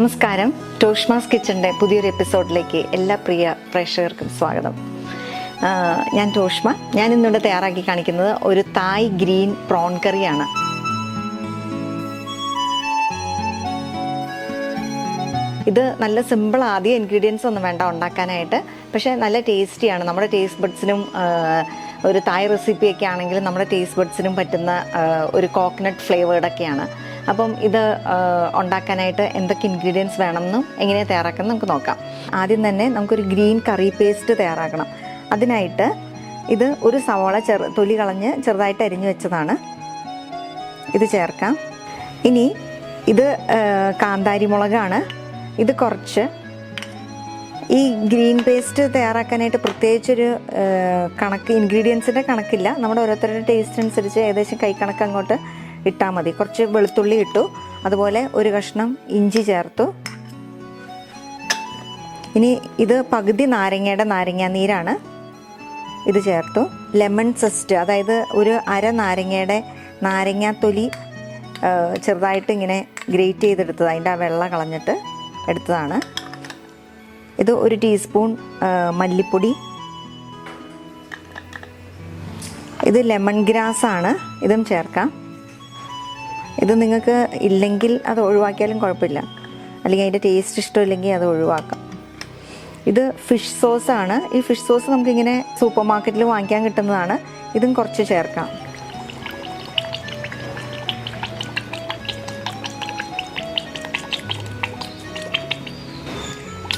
നമസ്കാരം. ടോഷ്മാസ് കിച്ചന്റെ പുതിയൊരു എപ്പിസോഡിലേക്ക് എല്ലാ പ്രിയ പ്രേക്ഷകർക്കും സ്വാഗതം. ഞാൻ ടോഷ്മ. ഞാൻ ഇന്നിവിടെ തയ്യാറാക്കി കാണിക്കുന്നത് ഒരു തായ് ഗ്രീൻ പ്രോൺ കറിയാണ്. ഇത് നല്ല സിമ്പിൾ ആദ്യം ഇൻഗ്രീഡിയൻസ് ഒന്നും വേണ്ട ഉണ്ടാക്കാനായിട്ട്. പക്ഷേ നല്ല ടേസ്റ്റിയാണ്. നമ്മുടെ ടേസ്റ്റ് ബഡ്സിനും ഒരു തായ് റെസിപ്പിയൊക്കെ ആണെങ്കിലും നമ്മുടെ ടേസ്റ്റ് ബഡ്സിനും പറ്റുന്ന ഒരു കോക്കനട്ട് ഫ്ലേവേർഡൊക്കെയാണ് അപ്പം ഇത് ഉണ്ടാക്കാനായിട്ട് എന്തൊക്കെ ഇൻഗ്രീഡിയൻസ് വേണമെന്നും എങ്ങനെ തയ്യാറാക്കണം നമുക്ക് നോക്കാം. ആദ്യം തന്നെ നമുക്കൊരു ഗ്രീൻ കറി പേസ്റ്റ് തയ്യാറാക്കണം. അതിനായിട്ട് ഇത് ഒരു സവാള ചെറു തൊലി കളഞ്ഞ് ചെറുതായിട്ട് അരിഞ്ഞു വെച്ചതാണ്. ഇത് ചേർക്കാം. ഇനി ഇത് കാന്താരി മുളകാണ്. ഇത് കുറച്ച് ഈ ഗ്രീൻ പേസ്റ്റ് തയ്യാറാക്കാനായിട്ട് പ്രത്യേകിച്ചൊരു കണക്ക് ഇൻഗ്രീഡിയൻസിന്റെ കണക്കില്ല. നമ്മുടെ ഓരോരുത്തരുടെ ടേസ്റ്റ് അനുസരിച്ച് ഏകദേശം കൈക്കണക്ക് കണക്ക് അങ്ങോട്ട് ഇട്ടാൽ മതി. കുറച്ച് വെളുത്തുള്ളി ഇട്ടു. അതുപോലെ ഒരു കഷ്ണം ഇഞ്ചി ചേർത്തു. ഇനി ഇത് പകുതി നാരങ്ങയുടെ നാരങ്ങ നീരാണ്. ഇത് ചേർത്തു. ലെമൺ സെസ്റ്റ് അതായത് ഒരു അര നാരങ്ങയുടെ നാരങ്ങാത്തൊലി തൊലി ചെറുതായിട്ട് ഇങ്ങനെ ഗ്രേറ്റ് ചെയ്തെടുത്തത്. അതിന്റെ ആ വെള്ള കളഞ്ഞിട്ട് എടുത്തതാണ്. ഇത് ഒരു ടീസ്പൂൺ മല്ലിപ്പൊടി. ഇത് ലെമൺ ഗ്രാസ് ആണ്. ഇതും ചേർക്കാം. ഇത് നിങ്ങൾക്ക് ഇല്ലെങ്കിൽ അത് ഒഴിവാക്കിയാലും കുഴപ്പമില്ല. അല്ലെങ്കിൽ അതിന്റെ ടേസ്റ്റ് ഇഷ്ടമില്ലെങ്കിൽ അത് ഒഴിവാക്കാം. ഇത് ഫിഷ് സോസ് ആണ്. ഈ ഫിഷ് സോസ് നമുക്കിങ്ങനെ സൂപ്പർ മാർക്കറ്റിൽ വാങ്ങിക്കാൻ കിട്ടുന്നതാണ്. ഇതും കുറച്ച് ചേർക്കാം.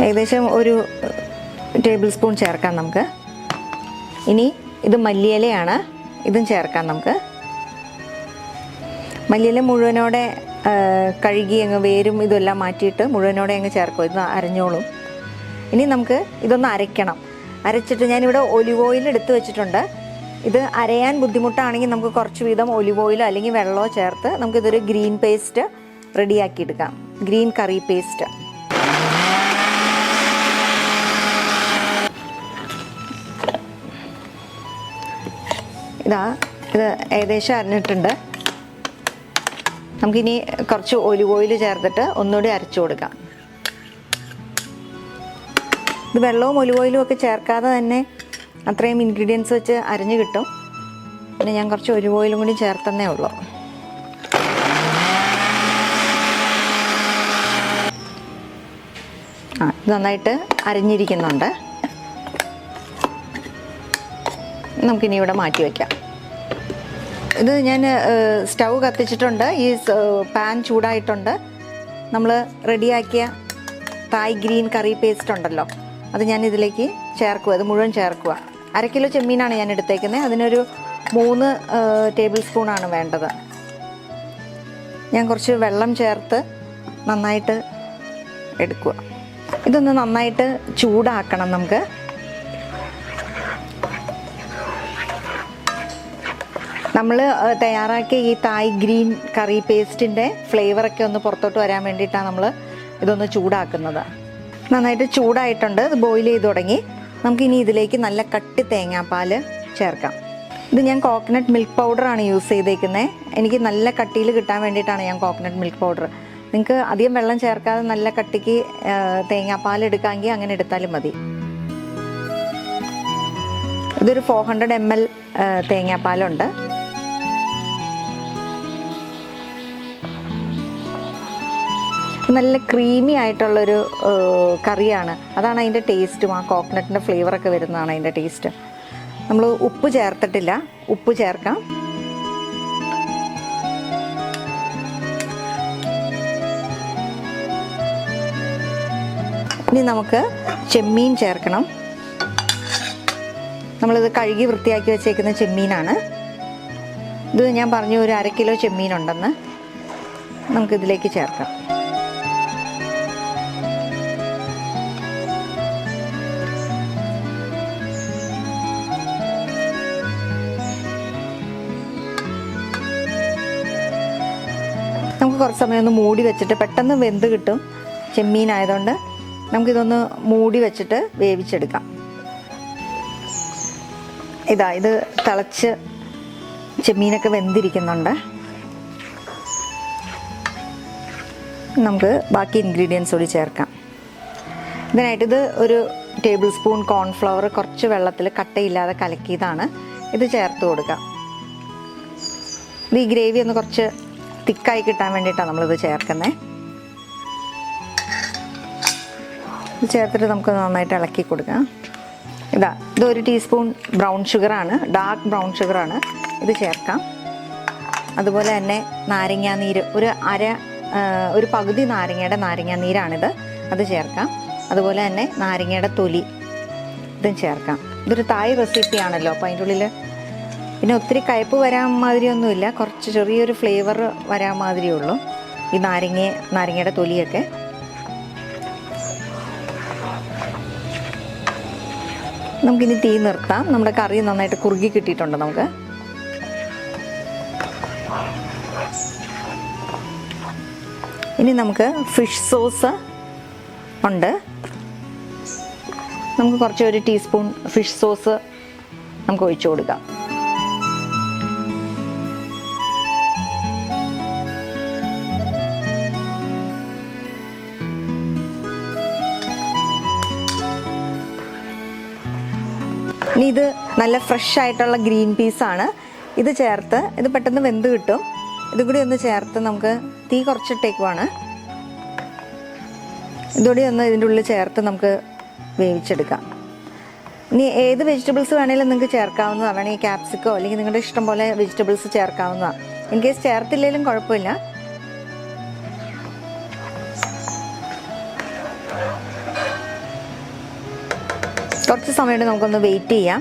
ഏകദേശം ഒരു ടേബിൾ സ്പൂൺ ചേർക്കാം നമുക്ക്. ഇനി ഇത് മല്ലിയിലയാണ്. ഇതും ചേർക്കാം നമുക്ക്. മല്ലിയില മുഴുവനോടെ കഴുകി അങ്ങ് വേരും ഇതെല്ലാം മാറ്റിയിട്ട് മുഴുവനോടെ അങ്ങ് ചേർക്കും. ഇത് അരഞ്ഞോളും. ഇനി നമുക്ക് ഇതൊന്ന് അരയ്ക്കണം. അരച്ചിട്ട് ഞാനിവിടെ ഒലിവ് ഓയിൽ എടുത്ത് വെച്ചിട്ടുണ്ട്. ഇത് അരയാൻ ബുദ്ധിമുട്ടാണെങ്കിൽ നമുക്ക് കുറച്ച് വീതം ഒലിവ് ഓയിലോ അല്ലെങ്കിൽ വെള്ളമോ ചേർത്ത് നമുക്കിതൊരു ഗ്രീൻ പേസ്റ്റ് റെഡിയാക്കി എടുക്കാം. Green curry paste. ഇതാ ഇത് ഏകദേശം അരഞ്ഞിട്ടുണ്ട്. നമുക്കിനി കുറച്ച് ഒലിവ് ഓയിൽ ചേർത്തിട്ട് ഒന്നുകൂടി അരച്ചു കൊടുക്കാം. ഇത് വെള്ളവും ഒലിവ് ഓയിലും ഒക്കെ ചേർക്കാതെ തന്നെ അത്രയും ഇൻഗ്രീഡിയൻസ് വെച്ച് അരിഞ്ഞ് കിട്ടും. പിന്നെ ഞാൻ കുറച്ച് ഒലിവ് ഓയിലും കൂടി ചേർത്തന്നേ ഉള്ളൂ. ആ നന്നായിട്ട് അരിഞ്ഞിരിക്കുന്നുണ്ട്. നമുക്കിനി ഇവിടെ മാറ്റി വയ്ക്കാം ഇത് ഞാൻ സ്റ്റൗ കത്തിച്ചിട്ടുണ്ട്. ഈ പാൻ ചൂടായിട്ടുണ്ട്. നമ്മൾ റെഡിയാക്കിയ തായ് ഗ്രീൻ കറി പേസ്റ്റ് ഉണ്ടല്ലോ. അത് ഞാൻ ഇതിലേക്ക് ചേർക്കുക അത് മുഴുവൻ ചേർക്കുക അര കിലോ ചെമ്മീനാണ് ഞാൻ എടുത്തേക്കുന്നത് അതിനൊരു മൂന്ന് ടേബിൾ സ്പൂണാണ് വേണ്ടത്. ഞാൻ കുറച്ച് വെള്ളം ചേർത്ത് നന്നായിട്ട് എടുക്കുക ഇതൊന്ന് നന്നായിട്ട് ചൂടാക്കണം നമുക്ക്. നമ്മൾ തയ്യാറാക്കിയ ഈ തായ് ഗ്രീൻ കറി പേസ്റ്റിന്റെ ഫ്ലേവറൊക്കെ ഒന്ന് പുറത്തോട്ട് വരാൻ വേണ്ടിയിട്ടാണ് നമ്മൾ ഇതൊന്ന് ചൂടാക്കുന്നത്. നന്നായിട്ട് ചൂടായിട്ടുണ്ട്. ഇത് ബോയിൽ ചെയ്ത് തുടങ്ങി. നമുക്കിനി ഇതിലേക്ക് നല്ല കട്ടി തേങ്ങാപ്പാൽ ചേർക്കാം. ഇത് ഞാൻ കോക്കനട്ട് മിൽക്ക് പൗഡറാണ് യൂസ് ചെയ്തേക്കുന്നത് എനിക്ക് നല്ല കട്ടിയിൽ കിട്ടാൻ വേണ്ടിയിട്ടാണ് ഞാൻ കോക്കനട്ട് മിൽക്ക് പൗഡർ നിങ്ങൾക്ക് അധികം വെള്ളം ചേർക്കാതെ നല്ല കട്ടിക്ക് തേങ്ങാപ്പാൽ എടുക്കാമെങ്കിൽ അങ്ങനെ എടുത്താലും മതി. ഇതൊരു ഫോർ ഹൺഡ്രഡ് എം എൽ തേങ്ങാപ്പാലുണ്ട്. നല്ല ക്രീമി ആയിട്ടുള്ളൊരു കറിയാണ്. അതാണ് അതിന്റെ ടേസ്റ്റും ആ കോക്കനട്ടിന്റെ ഫ്ലേവറൊക്കെ വരുന്നതാണ് അതിന്റെ ടേസ്റ്റ് നമ്മൾ ഉപ്പ് ചേർത്തിട്ടില്ല. ഉപ്പ് ചേർക്കാം. ഇനി നമുക്ക് ചെമ്മീൻ ചേർക്കണം. നമ്മളിത് കഴുകി വൃത്തിയാക്കി വെച്ചേക്കുന്ന ചെമ്മീനാണ്. ഇത് ഞാൻ പറഞ്ഞു ഒരു അര കിലോ ചെമ്മീനുണ്ടെന്ന്. നമുക്കിതിലേക്ക് ചേർക്കാം. നമുക്ക് കുറച്ച് സമയം ഒന്ന് മൂടി വെച്ചിട്ട് പെട്ടെന്ന് വെന്ത് കിട്ടും. ചെമ്മീൻ ആയതുകൊണ്ട് നമുക്കിതൊന്ന് മൂടി വെച്ചിട്ട് വേവിച്ചെടുക്കാം. ഇതാ ഇത് തിളച്ച് ചെമ്മീനൊക്കെ വെന്തിരിക്കുന്നുണ്ട്. നമുക്ക് ബാക്കി ഇൻഗ്രീഡിയൻസ് കൂടി ചേർക്കാം. ഇതിനായിട്ട് ഇത് ഒരു ടേബിൾ സ്പൂൺ കോൺഫ്ലവർ കുറച്ച് വെള്ളത്തിൽ കട്ടയില്ലാതെ കലക്കിയതാണ്. ഇത് ചേർത്ത് കൊടുക്കാം. ഇത് ഈ ഗ്രേവി ഒന്ന് കുറച്ച് തിക്കായി കിട്ടാൻ വേണ്ടിയിട്ടാണ് നമ്മളിത് ചേർക്കുന്നത് ഇത് ചേർത്തിട്ട് നമുക്ക് നന്നായിട്ട് ഇളക്കി കൊടുക്കാം. ഇതാ ഇത് ഒരു ടീസ്പൂൺ ബ്രൗൺ ഷുഗറാണ്. ഡാർക്ക് ബ്രൗൺ ഷുഗറാണ്. ഇത് ചേർക്കാം. അതുപോലെ തന്നെ നാരങ്ങാനീര് ഒരു അര ഒരു പകുതി നാരങ്ങയുടെ നാരങ്ങാനീരാണിത്. അത് ചേർക്കാം. അതുപോലെ തന്നെ നാരങ്ങയുടെ തൊലി ഇതും ചേർക്കാം. ഇതൊരു തായ് റെസിപ്പിയാണല്ലോ അപ്പോൾ അതിന്റെ ഉള്ളിൽ പിന്നെ ഒത്തിരി കയ്പ്പ് വരാൻ മാതിരിയൊന്നുമില്ല. കുറച്ച് ചെറിയൊരു ഫ്ലേവർ വരാൻ മാതിരിയേ ഉള്ളൂ. ഈ നാരങ്ങ നാരങ്ങയുടെ തൊലിയൊക്കെ. നമുക്കിനി തീ നിർത്താം. നമ്മുടെ കറി നന്നായിട്ട് കുറുകി കിട്ടിയിട്ടുണ്ട് നമുക്ക്. ഇനി നമുക്ക് ഫിഷ് സോസ് ഉണ്ട്. നമുക്ക് കുറച്ച് ഒരു ടീസ്പൂൺ ഫിഷ് സോസ് നമുക്ക് ഒഴിച്ചു കൊടുക്കാം. ഇനി ഇത് നല്ല ഫ്രഷ് ആയിട്ടുള്ള ഗ്രീൻ പീസാണ് ഇത് ചേർത്ത് ഇത് പെട്ടെന്ന് വെന്ത് കിട്ടും. ഇതും കൂടി ഒന്ന് ചേർത്ത് നമുക്ക് തീ കുറച്ചിട്ടേക്കുവാണ്. ഇതുകൂടി ഒന്ന് ഇതിന്റെ ഉള്ളിൽ ചേർത്ത് നമുക്ക് വേവിച്ചെടുക്കാം. ഇനി ഏത് വെജിറ്റബിൾസ് വേണമെങ്കിലും നിങ്ങൾക്ക് ചേർക്കാവുന്നതാണ്. വേണമെങ്കിൽ ക്യാപ്സിക്കോ അല്ലെങ്കിൽ നിങ്ങളുടെ ഇഷ്ടം പോലെ വെജിറ്റബിൾസ് ചേർക്കാവുന്നതാണ്. ഇൻ കേസ് ചേർത്തില്ലെങ്കിലും കുഴപ്പമില്ല. കുറച്ച് സമയം നമുക്കൊന്ന് വെയിറ്റ് ചെയ്യാം.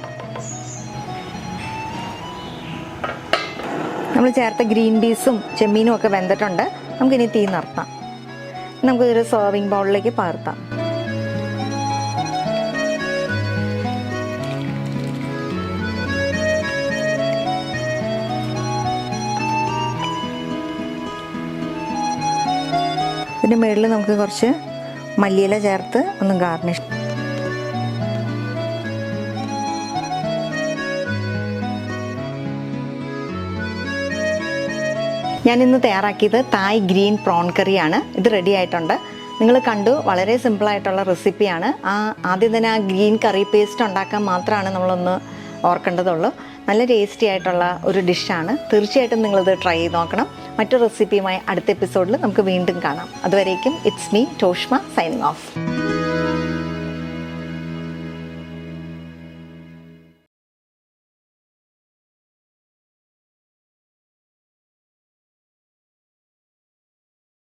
നമ്മൾ ചേർത്ത ഗ്രീൻ പീസും ചെമ്മീനും ഒക്കെ വെന്തിട്ടുണ്ട്. നമുക്കിനി തീ നിർത്താം. നമുക്കിതൊരു സെർവിങ് ബൗളിലേക്ക് പകർത്താം. ഇതിന്റെ മുകളിൽ നമുക്ക് കുറച്ച് മല്ലിയില ചേർത്ത് ഒന്ന് ഗാർണിഷ് ഞാൻ ഇന്ന് തയ്യാറാക്കിയത് തായ് ഗ്രീൻ പ്രോൺ കറിയാണ് ഇത് റെഡി ആയിട്ടുണ്ട്. നിങ്ങൾ കണ്ടു വളരെ സിമ്പിളായിട്ടുള്ള റെസിപ്പിയാണ് ആ ആദ്യം തന്നെ ആ ഗ്രീൻ കറി പേസ്റ്റ് ഉണ്ടാക്കാൻ മാത്രമാണ് നമ്മളൊന്ന് ഓർക്കേണ്ടതുള്ളൂ. നല്ല ടേസ്റ്റി ആയിട്ടുള്ള ഒരു ഡിഷാണ് തീർച്ചയായിട്ടും നിങ്ങളിത് ട്രൈ ചെയ്ത് നോക്കണം. മറ്റു റെസിപ്പിയുമായി അടുത്ത എപ്പിസോഡിൽ നമുക്ക് വീണ്ടും കാണാം. അതുവരേക്കും it's me Toshma signing off